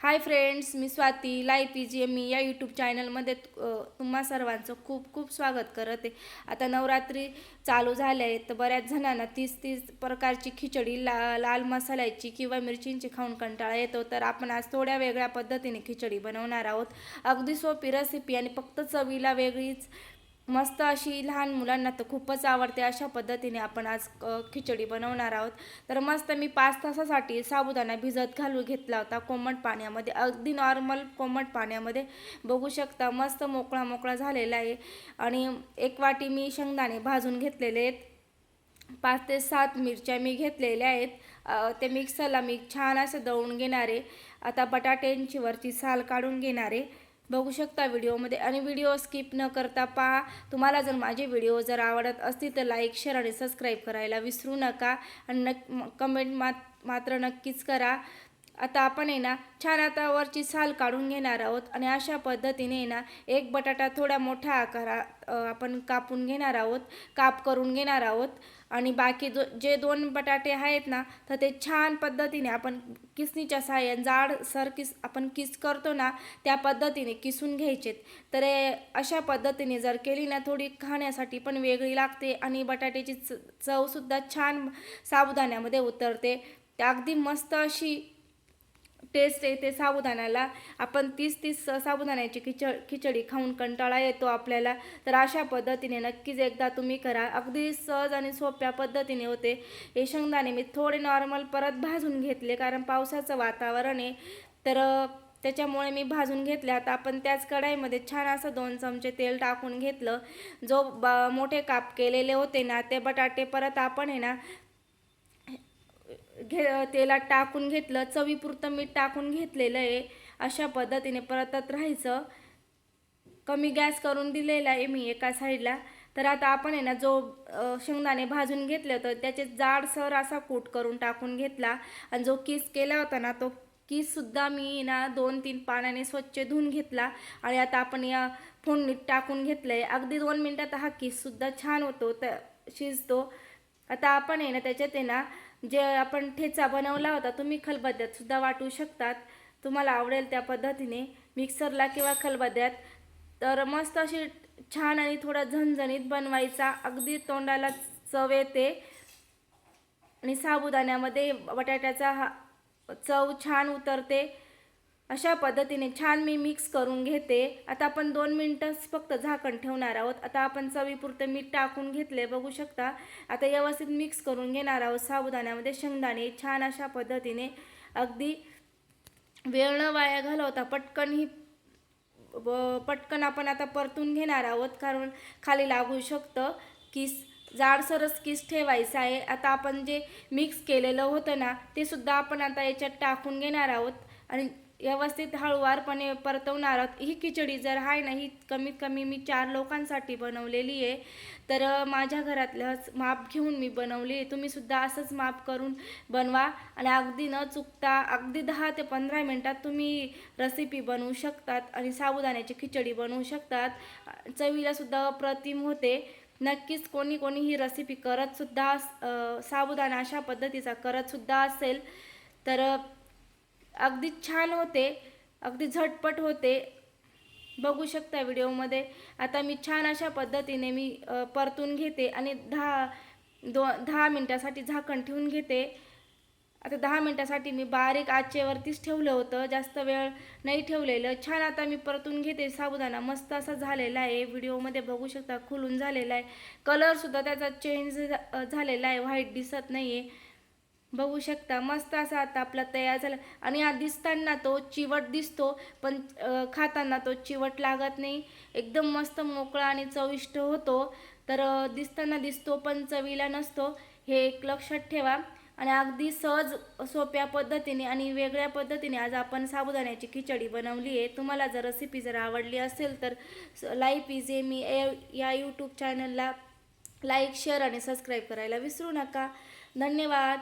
हाय friends मी Swati life easy मी या यूट्यूब चॅनलमध्ये तुम्हा सर्वांचं खूप खूप स्वागत करत आहे. आता नवरात्री चालू झाले आहे तर बऱ्याच जणांना तीस तीस प्रकारची खिचडी ला लाल मसाल्याची किंवा मिरचींची खाऊन कंटाळा येतो. तर आपण आज थोड्या वेगळ्या पद्धतीने खिचडी बनवणार आहोत. अगदी सोपी रेसिपी आणि फक्त चवीला वेगळीच मस्त अशी लहान मुलांना तर खूपच आवडते अशा पद्धतीने आपण आज खिचडी बनवणार आहोत. तर मस्त मी पाच तासासाठी साबुदाणा भिजत घालून घेतला होता कोमट पाण्यामध्ये. अगदी नॉर्मल कोमट पाण्यामध्ये. बघू शकता मस्त मोकळा मोकळा झालेला आहे. आणि एक वाटी मी शेंगदाणे भाजून घेतलेले आहेत. पाच ते सात मिरच्या मी घेतलेल्या आहेत. ते मिक्सरला मी छान असं दळून घेणार आहे. आता बटाट्यांची वरची साल काढून घेणार आहे. बघू शकता व्हिडिओमध्ये. आणि व्हिडिओ स्किप न करता पहा तुम्हाला जर माझे व्हिडिओ जर आवडत असतील तर लाईक शेअर आणि सबस्क्राईब करायला विसरू नका. आणि नक कमेंट मात मात्र नक्कीच करा. आता आपण आहे ना छान आता वरची साल काढून घेणार आहोत आणि अशा पद्धतीने आहे ना एक बटाटा थोडा मोठा आकारात आपण कापून घेणार आहोत काप करून घेणार आहोत. आणि बाकी दो जे दोन बटाटे आहेत ना तर ते छान पद्धतीने आपण किसणीच्या सहाय्याने जाड सर किस आपण किस करतो ना त्या पद्धतीने किसून घ्यायचेत. तर अशा पद्धतीने जर केली ना थोडी खाण्यासाठी पण वेगळी लागते आणि बटाट्याची च चवसुद्धा छान साबुदाण्यामध्ये उतरते. ते अगदी मस्त अशी टेस्ट येते साबुदाण्याला. आपण तीस तीस साबुदाण्याची खिच खिचडी खाऊन कंटाळा येतो आपल्याला. तर अशा पद्धतीने नक्कीच एकदा तुम्ही करा. अगदी सहज आणि सोप्या पद्धतीने होते. हे शेंगदाणे मी थोडे नॉर्मल परत भाजून घेतले कारण पावसाचं वातावरण आहे. तर त्याच्यामुळे मी भाजून घेतले. आता आपण त्याच कढाईमध्ये छान असं दोन चमचे तेल टाकून घेतलं. जो ब मोठे काप केलेले होते ना ते बटाटे परत आपण आहे ना घे तेलात टाकून घेतलं चवीपुरतं मीठ टाकून घेतलेलं आहे. अशा पद्धतीने परतत राहायचं. कमी गॅस करून दिलेला आहे मी एका साईडला. तर आता आपण आहे ना जो शेंगदाणे भाजून घेतले होतं त्याचे जाडसर असा कूट करून टाकून घेतला. आणि जो किस केला होता ना तो किससुद्धा मी ना दोन तीन पाण्याने स्वच्छ धुवून घेतला. आणि आता आपण या फोडणीत टाकून घेतलं आहे अगदी दोन मिनटात हा किससुद्धा छान होतो तर शिजतो. आता आपण आहे ना त्याच्यात आहे ना जे आपण ठेचा बनवला होता तुम्ही खलबत्त्यात सुद्धा वाटू शकतात. तुम्हाला आवडेल त्या पद्धतीने मिक्सरला किंवा खलबद्यात तर मस्त अशी छान आणि थोडा झणझणीत बनवायचा. अगदी तोंडाला चव येते. आणि साबुदाण्यामध्ये बटाट्याचा हा चव छान उतरते. अशा पद्धतीने छान मी मिक्स करून घेते. आता आपण दोन मिनटंच फक्त झाकण ठेवणार आहोत. आता आपण चवीपुरतं मीठ टाकून घेतले बघू शकता. आता व्यवस्थित मिक्स करून घेणार आहोत. साबुदाण्यामध्ये शेंगदाणे छान अशा पद्धतीने अगदी वेळ न वाया घालवता पटकन ही पटकन आपण आता परतून घेणार आहोत. कारण खाली लागू शकतं किस जाडसरच किस ठेवायचं आहे. आता आपण जे मिक्स केलेलं होतं ना ते सुद्धा आपण आता याच्यात टाकून घेणार आहोत. आणि व्यवस्थित हळूवारपणे परतवणार. आहोत ही खिचडी जर आहे ना ही कमीत कमी मी चार लोकांसाठी बनवलेली आहे. तर माझ्या घरातलंच माप घेऊन मी बनवली आहे. तुम्ही सुद्धा असंच माप करून बनवा आणि अगदी न चुकता अगदी दहा ते पंधरा मिनटात तुम्ही रेसिपी बनवू शकतात आणि साबुदाण्याची खिचडी बनवू शकतात. चवीलासुद्धा अप्रतिम होते. नक्कीच कोणी कोणी ही रेसिपी करतसुद्धा साबुदाणा अशा पद्धतीचा करतसुद्धा असेल. तर अगदी छान होते अगदी झटपट होते. बघू शकता व्हिडिओमध्ये. आता मी छान अशा पद्धतीने मी परतून घेते आणि दहा दो दहा मिनटासाठी झाकण ठेवून घेते. आता दहा मिनटासाठी मी बारीक आचेवरतीच ठेवलं होतं जास्त वेळ नाही ठेवलेलं. छान आता मी परतून घेते. साबुदाणा मस्त असा झालेला आहे. व्हिडिओमध्ये बघू शकता खुलून झालेला आहे. कलरसुद्धा त्याचा चेंज झालेला आहे. व्हाईट दिसत नाही आहे बघू शकता. मस्त असा आता आपला तयार झाला. आणि हा दिसताना तो चिवट दिसतो पण खाताना तो चिवट लागत नाही. एकदम मस्त मोकळा आणि चविष्ट होतो. तर दिसताना दिसतो पण चवीला नसतो. हे एक लक्षात ठेवा. आणि अगदी सहज सोप्या पद्धतीने आणि वेगळ्या पद्धतीने आज आपण साबुदाण्याची खिचडी बनवली आहे. तुम्हाला जर रेसिपी जर आवडली असेल तर लाईफ इजे मी या यूट्यूब चॅनलला लाईक शेअर आणि सबस्क्राईब करायला विसरू नका. धन्यवाद.